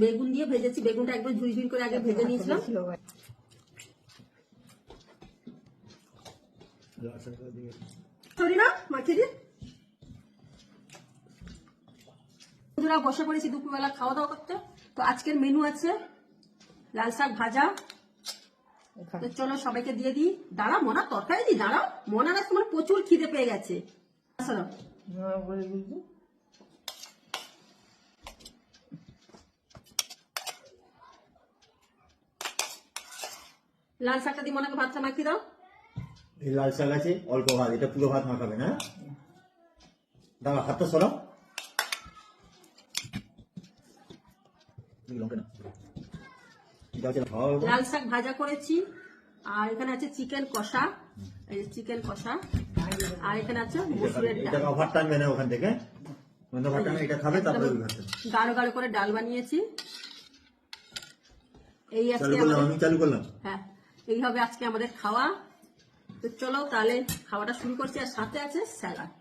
বেগুন দিয়ে ভেজেছি, বেগুনটা একবার ঝুই ঝুই করে আগে ভেজে নিয়েছিলাম। না বসে পড়েছি দুপুরবেলা খাওয়া দাওয়া করতে। তো আজকের মেনু আছে লাল শাক ভাজা। চলো সবাইকে দিয়ে দিই। দাঁড়া মনা তরকারি দিই দাঁড়াও। মনার আজকে আমার প্রচুর খিদে পেয়ে গেছে। লাল শাকটা দিয়ে মনাকে ভাতটা মাখিয়ে দাও। এই লাল শাক আছে অল্প ভাত এটা পুরো ভাত মাখাবে না? দাঁড়া হাতটা সরাও। হবে। লাল শাক ভাজা করেছি আর এখানে আছে চিকেন কষা। এই চিকেন কষা আর এখানে আছে মসুরের এটা ডাল। টানবে না ওখান থেকে? মানে এটা খাবে তারপরে গাঢ় গাঢ় করে ডাল বানিয়েছি। এই আজকে আমি চালু করলাম? হ্যাঁ। এই হবে আজকে আমাদের খাওয়া। তো চলো তাহলে খাওয়াটা শুরু করছি আর সাথে আছে স্যালাড।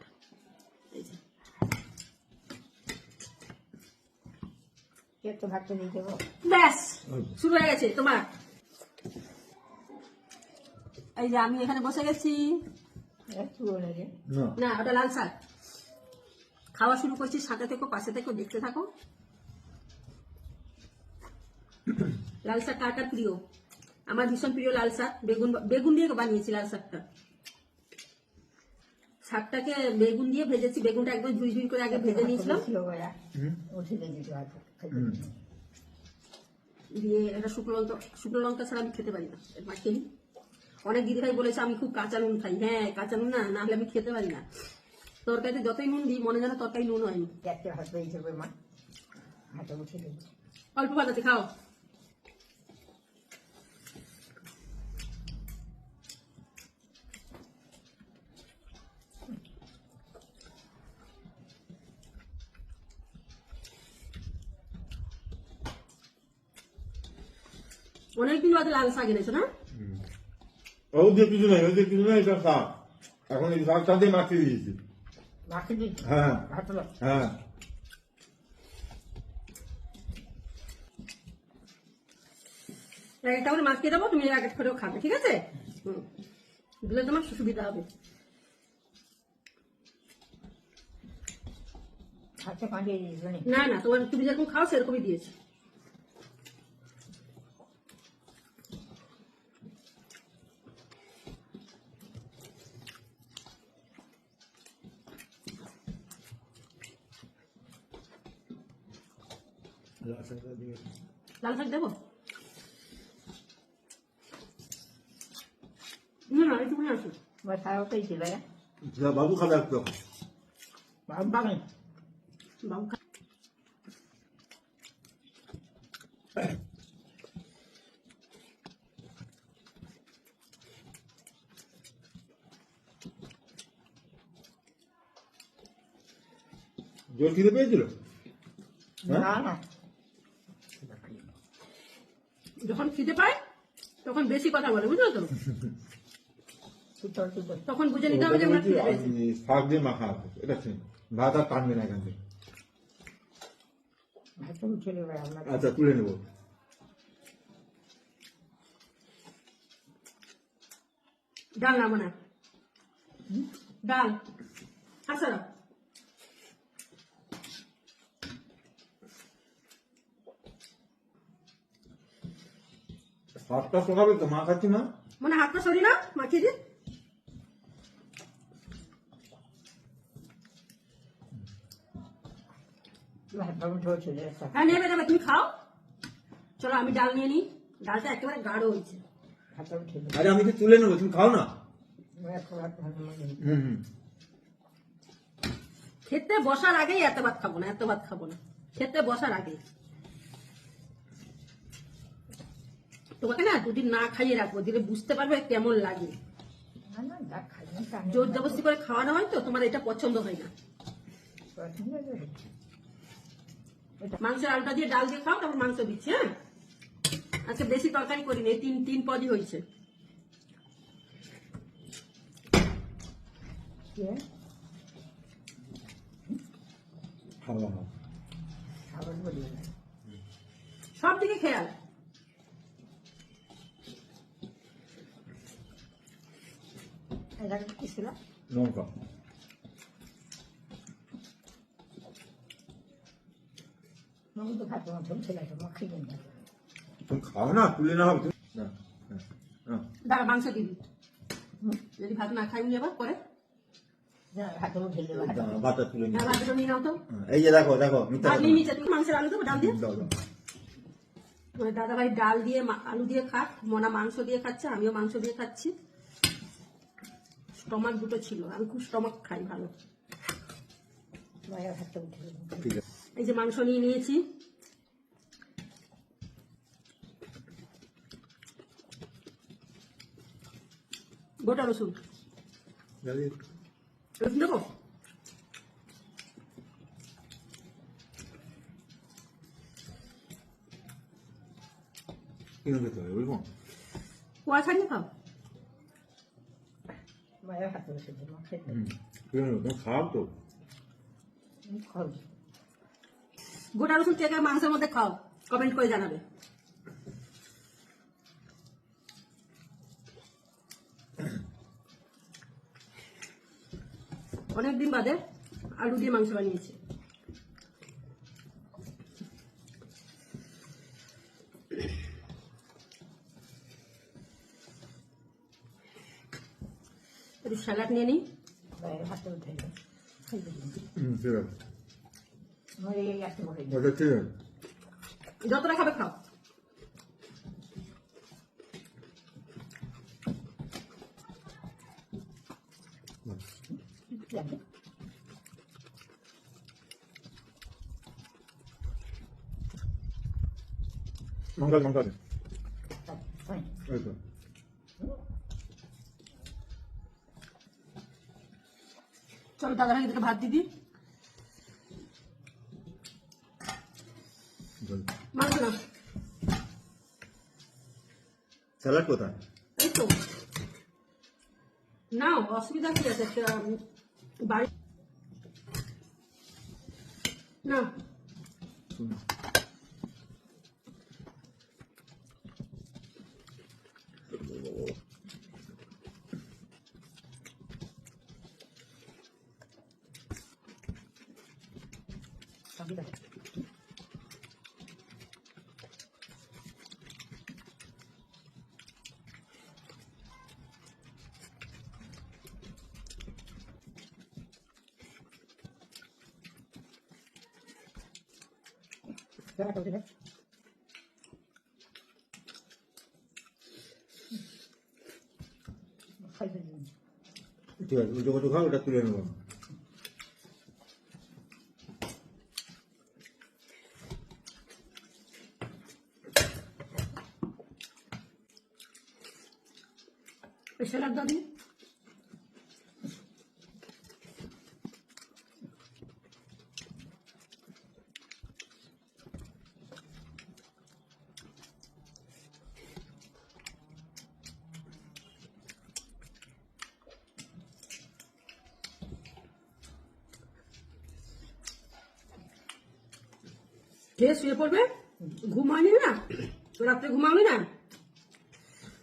এই যে। একটু ভাতটা দিয়ে দেবো। ব্যাস শুরু হয়ে গেছে তোমার। এই যে আমি এখানে বসে গেছি। না। না ওটা লাল শাক। খাওয়া শুরু করছি সাথে থেকো পাশে থেকো দেখতে থাকো। লাল শাক কার কার প্রিয়? আমার ভীষণ প্রিয় লাল শাক বেগুন বেগুন দিয়ে বানিয়েছি লাল শাকটা। শাকটাকে বেগুন দিয়ে ভেজেছি বেগুনটা একদম ঝুই ঝুই করে আগে ভেজে নিয়েছিলাম। দিয়ে এটা শুকনো লঙ্কা শুকনো লঙ্কা ছাড়া আমি খেতে পারি না মাখিয়ে অনেক দিদিভাই বলেছে আমি খুব কাঁচা নুন খাই। হ্যাঁ কাঁচা নুন না না হলে আমি খেতে পারি না। তরকারিতে যতই নুন দিই মনে যেন তরকারি নুন হয়নি অল্প পাতাতে খাও। অনেকদিন বাদে লাল শাক এনেছো না? ওদের কিছু নাই ওদের কিছু নাই এটা শাক। এখন এই শাকটা দিয়ে মাখিয়ে দিয়েছি। হ্যাঁ। হ্যাঁ। একটা করে মাখিয়ে দেবো তুমি এক এক করেও খাবে ঠিক আছে? হুম। দিলে তোমার সুবিধা হবে। দিয়েছিল না না তোমার তুমি যেরকম খাও সেরকমই দিয়েছি। লাল শাক দেবো? না না একটু আসো। আমার সারা পেয়েছিল যা বাবু খাবে একটু বাবু পাবেন বাবু খা- জোর খিদে পেয়েছিল? হ্যাঁ? না না। যখন খিদে পায় তখন বেশি কথা বলে বুঝলো তো তখন বুঝে নিতে হবে যে ওটাকে আমরা বলছি, খিদে পেয়েছি শাক দিয়ে মাখা আছে এটা ঠিক ভাত আর টানবে না এখান থেকে আচ্ছা তুলে নেব। ডাল না মনে ডাল। আচ্ছা শোনাবে তো মা খাচ্ছি না? মানে হাতটা সরি না মাখিয়ে দিন হ্যাঁ নেবে নেবে তুমি খাও। চলো আমি ডাল নিয়ে নিই। ডালটা একেবারে গাঢ় হয়েছে। আরে আমি তো তুলে নেব তুমি খাও না? খেতে বসার আগেই এত ভাত খাব না এত ভাত খাব না। খেতে বসার আগে তোমাকে না দুদিন না খাইয়ে রাখব দিলে বুঝতে পারবে কেমন লাগে। জোর জবস্তি করে খাওয়ানো হয় তো তোমার এটা পছন্দ হয় না। মাংসের আলুটা দিয়ে ডাল দিয়ে খাও তারপর মাংস দিচ্ছি হ্যাঁ? আজকে বেশি তরকারি করিনি এই তিন তিন পদই হয়েছে। সব দিকে খেয়াল। এটা কি ছিল লঙ্কা মনে তো ভাত তোমার ছিল তো মা খেয়ে নিয়ে তুমি খাও না তুলে না হবে না, না, না। দাঁড়া মাংস দিবি যদি ভাত না খাই উনি আবার পরে ভাত ঢেলে ভাত দাঁড়াও, ভাতটা তুলে নিয়ে ভাতটা নিয়ে নাও এই যে দেখো মাংসের আলু দেবো ডাল দিয়ে দাও, দাও। দাদা ভাই ডাল দিয়ে মা- আলু দিয়ে খাক মনা মাংস দিয়ে খাচ্ছে আমিও মাংস দিয়ে খাচ্ছি স্টমাক দুটো ছিল আমি খুব স্টমাক খাই ভালো। এই যে মাংস নিয়ে নিয়েছি। গোটা রসুন। রসুন দেবো? বুঝব কোয়া ছাড়িয়ে খাও। খেয়ে হুম কিনে নেব, তুমি খাও তো খাও গোটা রসুন কে কে মাংসের মধ্যে খাও কমেন্ট করে জানাবে। অনেকদিন বাদে আলু দিয়ে মাংস বানিয়েছি। একটু স্যালাড নিয়ে নিই। মায়ের ভাতটা উঠে খেয়ে দিন হুম ঠিক আছে আমার এই একটা বসে ওটা ঠিক আছে যতটা খাবে খাও যাবে লঙ্কা লঙ্কা দাদার ভাই ভাত দিদি। মাংস না স্যালাড কোথায়? এই তো। না অসুবিধা কি আছে? বাড়ি না সবই দেখে ঠিক আছে উল্টো কটু খাও ওটা তুলে নেব স্যালাড দাদি খেয়ে শুয়ে পড়বে? ঘুম হয়নি না? রাত্রে ঘুমাওনি না?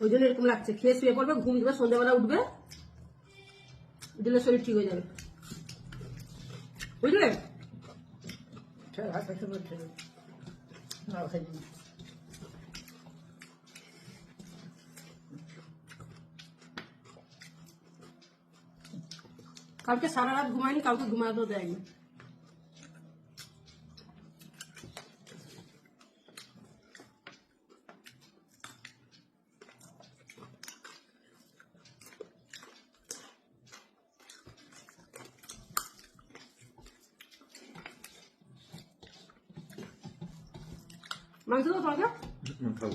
ওই জন্য এরকম লাগছে। খেয়ে শুয়ে পড়বে, ঘুম দেবে, সন্ধ্যাবেলা উঠবে। দিলে শরীর ঠিক হয়ে যাবে। বুঝলে? কালকে সারা রাত ঘুমায়নি কাউকে ঘুমাতেও দেয়নি। মাংস তো খাব।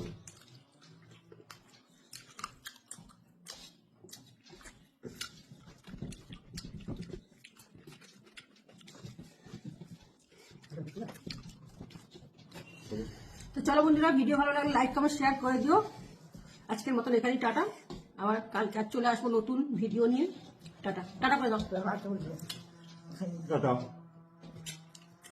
চলো বন্ধুরা ভিডিও ভালো লাগলে লাইক কমেন্ট শেয়ার করে দিও। আজকের মতন এখানেই টাটা। আবার কালকে আর চলে আসব নতুন ভিডিও নিয়ে। টাটা। টাটা করে দাও। টাটা।